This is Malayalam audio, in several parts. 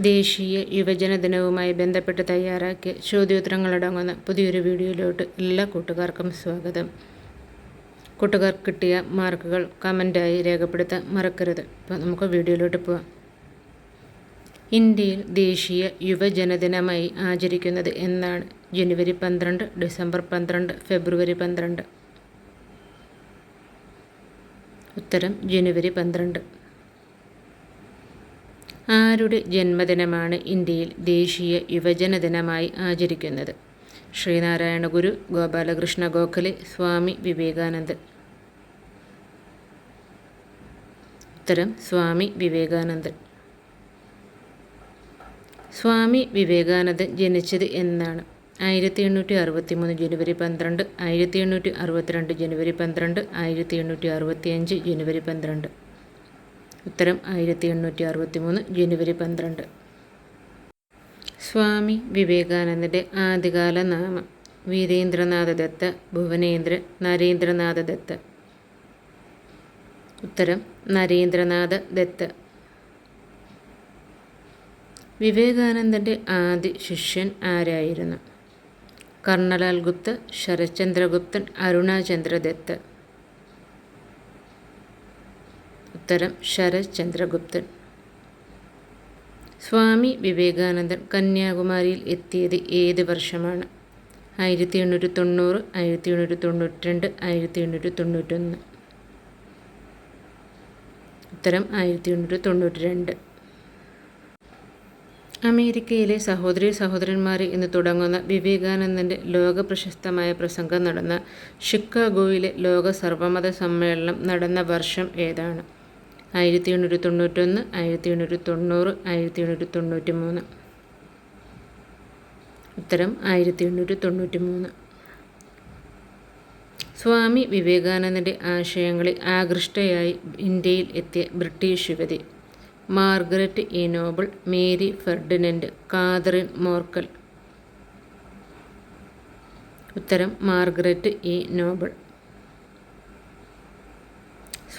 ദേശീയ യുവജന ദിനവുമായി ബന്ധപ്പെട്ട് തയ്യാറാക്കിയ ചോദ്യോത്തരങ്ങളടങ്ങുന്ന പുതിയൊരു വീഡിയോയിലോട്ട് എല്ലാ കൂട്ടുകാർക്കും സ്വാഗതം. കൂട്ടുകാർ കിട്ടിയ മാർക്കുകൾ കമന്റായി രേഖപ്പെടുത്താൻ മറക്കരുത്. അപ്പോൾ നമുക്ക് വീഡിയോയിലോട്ട് പോവാം. ഇന്ത്യയിൽ ദേശീയ യുവജനദിനമായി ആചരിക്കുന്നത് എന്നാണ് ജനുവരി പന്ത്രണ്ട് ഡിസംബർ പന്ത്രണ്ട് ഫെബ്രുവരി പന്ത്രണ്ട്. ഉത്തരം ജനുവരി പന്ത്രണ്ട്. ആരുടെ ജന്മദിനമാണ് ഇന്ത്യയിൽ ദേശീയ യുവജന ദിനമായി ആചരിക്കുന്നത്? ശ്രീനാരായണ ഗുരു ഗോപാലകൃഷ്ണ ഗോഖലെ സ്വാമി വിവേകാനന്ദൻ. ഉത്തരം സ്വാമി വിവേകാനന്ദൻ. സ്വാമി വിവേകാനന്ദൻ ജനിച്ചത് എന്നാണ്. ആയിരത്തി എണ്ണൂറ്റി അറുപത്തി മൂന്ന് ജനുവരി പന്ത്രണ്ട് ആയിരത്തി എണ്ണൂറ്റി അറുപത്തിരണ്ട് ജനുവരി പന്ത്രണ്ട് ആയിരത്തി എണ്ണൂറ്റി അറുപത്തി അഞ്ച് ജനുവരി പന്ത്രണ്ട്. ഉത്തരം ആയിരത്തി എണ്ണൂറ്റി അറുപത്തി മൂന്ന് ജനുവരി പന്ത്രണ്ട്. സ്വാമി വിവേകാനന്ദന്റെ ആദ്യകാല നാമം. വീരേന്ദ്രനാഥ ദത്ത ഭുവനേന്ദ്ര നരേന്ദ്രനാഥ ദത്ത. ഉത്തരം നരേന്ദ്രനാഥ ദത്ത. വിവേകാനന്ദന്റെ ആദ്യ ശിഷ്യൻ ആരായിരുന്നു? കർണലാൽ ഗുപ്ത ശരത്ചന്ദ്രഗുപ്തൻ അരുണാചന്ദ്ര ദത്ത. ഉത്തരം ശരത് ചന്ദ്രഗുപ്തൻ. സ്വാമി വിവേകാനന്ദൻ കന്യാകുമാരിയിൽ എത്തിയത് ഏത് വർഷമാണ്? ആയിരത്തി എണ്ണൂറ്റി തൊണ്ണൂറ് ആയിരത്തി എണ്ണൂറ്റി തൊണ്ണൂറ്റി രണ്ട് ആയിരത്തി എണ്ണൂറ്റി തൊണ്ണൂറ്റൊന്ന് ഉത്തരം ആയിരത്തി എണ്ണൂറ്റി തൊണ്ണൂറ്റി രണ്ട് അമേരിക്കയിലെ സഹോദരി സഹോദരന്മാരെ എന്ന് തുടങ്ങുന്ന വിവേകാനന്ദന്റെ ലോക പ്രശസ്തമായ പ്രസംഗം നടന്ന ഷിക്കാഗോയിലെ ലോക സർവമത സമ്മേളനം നടന്ന വർഷം ഏതാണ്? ആയിരത്തി എണ്ണൂറ്റി തൊണ്ണൂറ്റൊന്ന് ആയിരത്തി എണ്ണൂറ്റി തൊണ്ണൂറ് ആയിരത്തി എണ്ണൂറ്റി തൊണ്ണൂറ്റി മൂന്ന് ഉത്തരം ആയിരത്തി എണ്ണൂറ്റി തൊണ്ണൂറ്റി മൂന്ന് സ്വാമി വിവേകാനന്ദന്റെ ആശയങ്ങളിൽ ആകൃഷ്ടയായി ഇന്ത്യയിൽ എത്തിയ ബ്രിട്ടീഷ് യുവതി Margaret E Noble Mary Ferdinand Catherine Morkel. ഉത്തരം Margaret E Noble.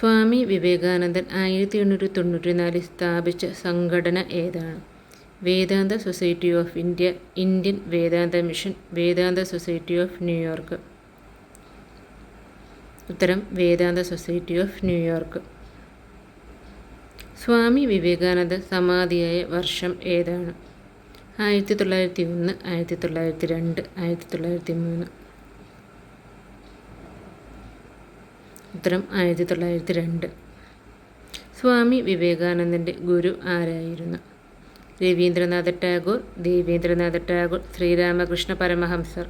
Swami Vivekanandan ആയിരത്തി എണ്ണൂറ്റി തൊണ്ണൂറ്റി നാലിൽ സ്ഥാപിച്ച സംഘടന ഏതാണ്? Vedanta society of India Indian Vedanta mission Vedanta society of New York. ഉത്തരം Vedanta society of New York. Swami Vivekananda സമാധിയായ വർഷം ഏതാണ്? ആയിരത്തി തൊള്ളായിരത്തി ഒന്ന് ആയിരത്തി തൊള്ളായിരത്തി രണ്ട് ആയിരത്തി തൊള്ളായിരത്തി മൂന്ന് ഉത്തരം ആയിരത്തി തൊള്ളായിരത്തി രണ്ട്. സ്വാമി വിവേകാനന്ദന്റെ ഗുരു ആരായിരുന്നു? രവീന്ദ്രനാഥ ടാഗോർ ദേവേന്ദ്രനാഥ ടാഗോർ ശ്രീരാമകൃഷ്ണ പരമഹംസർ.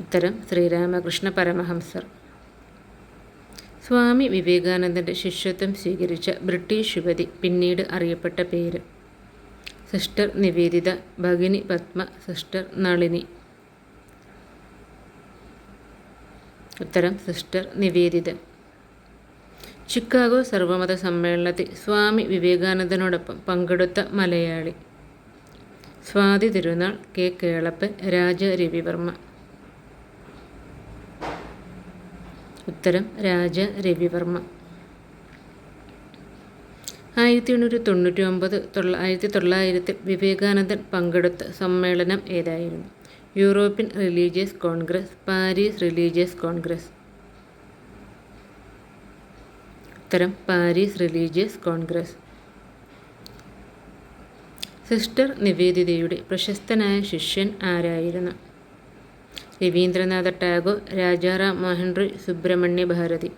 ഉത്തരം ശ്രീരാമകൃഷ്ണ പരമഹംസർ. സ്വാമി വിവേകാനന്ദന്റെ ശിഷ്യത്വം സ്വീകരിച്ച ബ്രിട്ടീഷ് യുവതി പിന്നീട് അറിയപ്പെട്ട പേര്. സിസ്റ്റർ നിവേദിത ഭഗിനി പത്മ സിസ്റ്റർ നളിനി. ഉത്തരം സിസ്റ്റർ നിവേദിത. ചിക്കാഗോ സർവമത സമ്മേളനത്തിൽ സ്വാമി വിവേകാനന്ദനോടൊപ്പം പങ്കെടുത്ത മലയാളി. സ്വാതി തിരുനാൾ കെ. കേളപ്പൻ രാജ രവിവർമ്മ. ഉത്തരം രാജ രവിവർമ്മ. ആയിരത്തി എണ്ണൂറ്റി തൊണ്ണൂറ്റി ഒമ്പത് തൊള്ള ആയിരത്തി തൊള്ളായിരത്തിൽ വിവേകാനന്ദൻ പങ്കെടുത്ത സമ്മേളനം ഏതായിരുന്നു? European religious congress Paris religious congress. ഉത്തരം പാരീസ് റിലീജിയസ് കോൺഗ്രസ്. സിസ്റ്റർ നിവേദിതയുടെ പ്രശസ്തനായ ശിഷ്യൻ ആരായിരുന്നു? രവീന്ദ്രനാഥ ടാഗോർ രാജാറാം മോഹൻ റോയ് സുബ്രഹ്മണ്യ ഭാരതി.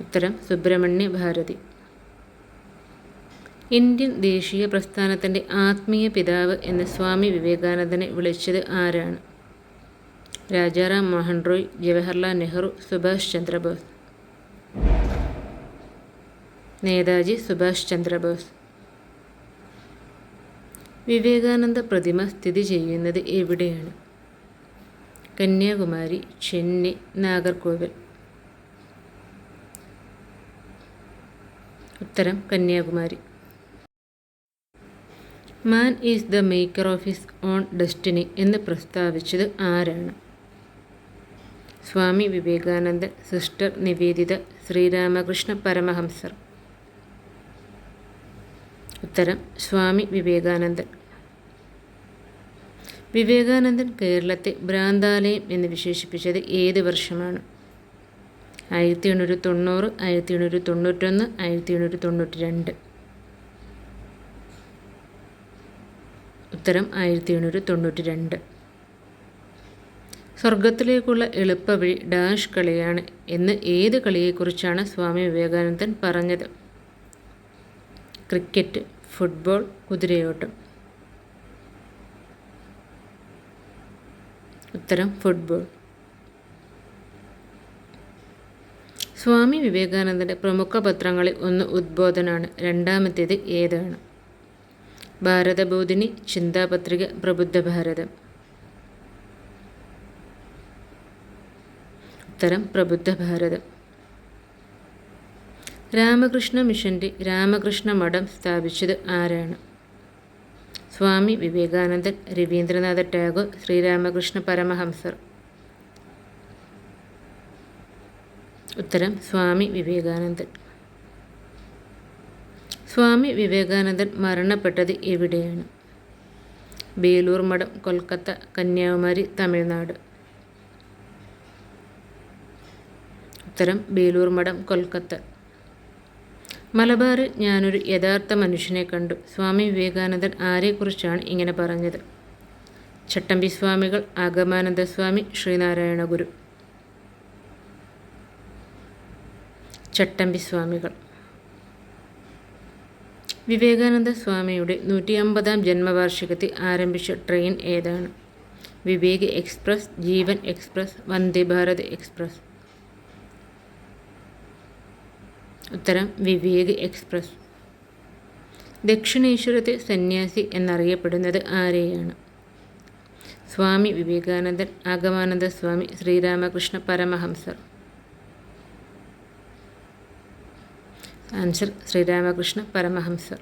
ഉത്തരം സുബ്രഹ്മണ്യ ഭാരതി. ഇന്ത്യൻ ദേശീയ പ്രസ്ഥാനത്തിന്റെ ആത്മീയ പിതാവ് എന്ന് സ്വാമി വിവേകാനന്ദനെ വിളിച്ചത് ആരാണ്? രാജാറാം മോഹൻ റോയ് ജവഹർലാൽ നെഹ്റു സുഭാഷ് ചന്ദ്രബോസ്. നേതാജി സുഭാഷ് ചന്ദ്രബോസ്. വിവേകാനന്ദ പ്രതിമ സ്ഥിതി ചെയ്യുന്നത് എവിടെയാണ്? കന്യാകുമാരി ചെന്നൈ നാഗർകോവിൽ. ഉത്തരം Kanyakumari. Man is the maker of his own destiny എന്ന് പ്രസ്താവിച്ചത് ആരാണ്? സ്വാമി വിവേകാനന്ദൻ സിസ്റ്റർ നിവേദിത ശ്രീരാമകൃഷ്ണ പരമഹംസർ. ഉത്തരം സ്വാമി വിവേകാനന്ദൻ. വിവേകാനന്ദൻ കേരളത്തെ ഭ്രാന്താലയം എന്ന് വിശേഷിപ്പിച്ചത് ഏത് വർഷമാണ്? ആയിരത്തി എണ്ണൂറ്റി തൊണ്ണൂറ് ആയിരത്തി എണ്ണൂറ്റി തൊണ്ണൂറ്റൊന്ന് ആയിരത്തി എണ്ണൂറ്റി തൊണ്ണൂറ്റി രണ്ട്. ഉത്തരം ആയിരത്തി എണ്ണൂറ്റി തൊണ്ണൂറ്റി രണ്ട്. സ്വർഗത്തിലേക്കുള്ള എളുപ്പവഴി ഡാഷ് കളിയാണ് എന്ന് ഏത് കളിയെക്കുറിച്ചാണ് സ്വാമി വിവേകാനന്ദൻ പറഞ്ഞത്? ക്രിക്കറ്റ് ഫുട്ബോൾ കുതിരയോട്ടം. ഉത്തരം ഫുട്ബോൾ. സ്വാമി വിവേകാനന്ദന്റെ പ്രമുഖ പത്രങ്ങളിൽ ഒന്ന് ഉദ്ബോധനാണ്. രണ്ടാമത്തേത് ഏതാണ്? ഭാരതബോധിനി ചിന്താപത്രിക പ്രബുദ്ധ ഭാരതം ഉത്തരം പ്രബുദ്ധ ഭാരതം രാമകൃഷ്ണ മിഷന്റെ രാമകൃഷ്ണ മഠം സ്ഥാപിച്ചത് ആരാണ്? സ്വാമി വിവേകാനന്ദൻ രവീന്ദ്രനാഥ ടാഗോർ ശ്രീരാമകൃഷ്ണ പരമഹംസർ. ഉത്തരം സ്വാമി വിവേകാനന്ദൻ. സ്വാമി വിവേകാനന്ദൻ മരണപ്പെട്ടത് എവിടെയാണ്? ബേലൂർ മഠം കൊൽക്കത്ത കന്യാകുമാരി തമിഴ്നാട്. ഉത്തരം ബേലൂർ മഠം കൊൽക്കത്ത. മലബാറിൽ ഞാനൊരു യഥാർത്ഥ മനുഷ്യനെ കണ്ടു. സ്വാമി വിവേകാനന്ദൻ ആരെക്കുറിച്ചാണ് ഇങ്ങനെ പറഞ്ഞത്? ചട്ടമ്പി സ്വാമികൾ ആഗമാനന്ദ സ്വാമി ശ്രീനാരായണ ഗുരു ചട്ടമ്പി സ്വാമികൾ. വിവേകാനന്ദ സ്വാമിയുടെ നൂറ്റി അമ്പതാം ജന്മവാർഷികത്തിൽ ആരംഭിച്ച ട്രെയിൻ ഏതാണ്? Vivek express Jeevan express Vande Bharat express. ഉത്തരം വിവേക് എക്സ്പ്രസ്. ദക്ഷിണേശ്വരത്തെ സന്യാസി എന്നറിയപ്പെടുന്നത് ആരെയാണ്? സ്വാമി വിവേകാനന്ദൻ ആഗമാനന്ദ സ്വാമി ശ്രീരാമകൃഷ്ണ പരമഹംസർ. ആൻസർ ശ്രീരാമകൃഷ്ണ പരമഹംസർ.